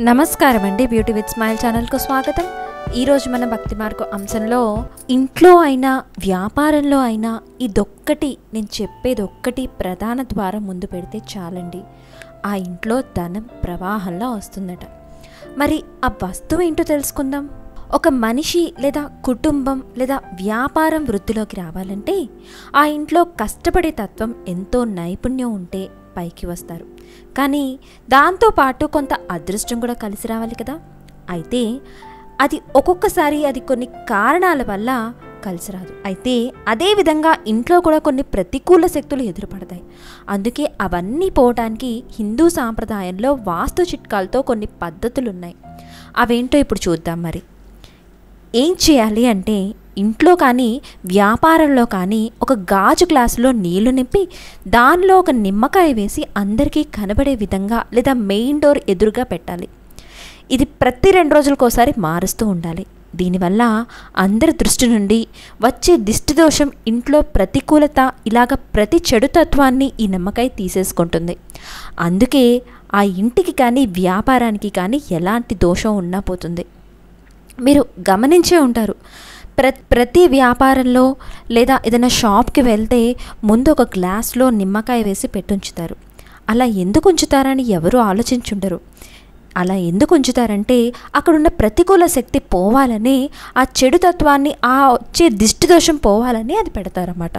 నమస్కారం అండి beauty with smile ఛానల్కు స్వాగతం. ఈరోజు మన భక్తి మార్గ అంశంలో ఇంట్లో అయినా వ్యాపారంలో అయినా ఇదొక్కటి నేను చెప్పేది ఒక్కటి ప్రధాన ద్వారం ముందు పెడితే చాలండి. ఆ ఇంట్లో ధనం ప్రవాహంలో వస్తుందట. మరి ఆ వస్తువు ఏంటో తెలుసుకుందాం. ఒక మనిషి లేదా కుటుంబం లేదా వ్యాపారం వృద్ధిలోకి రావాలంటే ఆ ఇంట్లో కష్టపడే తత్వం ఎంతో నైపుణ్యం ఉంటే పైకి వస్తారు. కానీ దాంతోపాటు కొంత అదృష్టం కూడా కలిసి రావాలి కదా. అయితే అది ఒక్కొక్కసారి అది కొన్ని కారణాల వల్ల కలిసి రాదు. అయితే అదే విధంగా ఇంట్లో కూడా కొన్ని ప్రతికూల శక్తులు ఎదురుపడతాయి. అందుకే అవన్నీ పోవటానికి హిందూ సాంప్రదాయంలో వాస్తు చిట్కాలతో కొన్ని పద్ధతులు ఉన్నాయి అవేంటో ఇప్పుడు చూద్దాం మరి. ఏం చేయాలి అంటే ఇంట్లో కానీ వ్యాపారంలో కానీ ఒక గాజు గ్లాసులో నీళ్ళు నింపి దానిలో ఒక నిమ్మకాయ వేసి అందరికీ కనబడే విధంగా లేదా మెయిన్ డోర్ ఎదురుగా పెట్టాలి. ఇది ప్రతి రెండు రోజులకోసారి మారుస్తూ ఉండాలి. దీనివల్ల అందరి దృష్టి నుండి వచ్చే దిష్టి దోషం ఇంట్లో ప్రతికూలత ఇలాగ ప్రతి చెడు తత్వాన్ని ఈ నిమ్మకాయ తీసేసుకుంటుంది. అందుకే ఆ ఇంటికి కానీ వ్యాపారానికి కానీ ఎలాంటి దోషం ఉన్నా పోతుంది. మీరు గమనించే ఉంటారు. ప్ర ప్రతి వ్యాపారంలో లేదా ఏదైనా షాప్కి వెళ్తే ముందు ఒక గ్లాస్లో నిమ్మకాయ వేసి పెట్టుంచుతారు. అలా ఎందుకు ఉంచుతారని ఎవరు ఆలోచించుండరు. అలా ఎందుకు ఉంచుతారంటే అక్కడున్న ప్రతికూల శక్తి పోవాలని ఆ చెడు తత్వాన్ని ఆ వచ్చే దిష్టి దోషం పోవాలని అది పెడతారన్నమాట.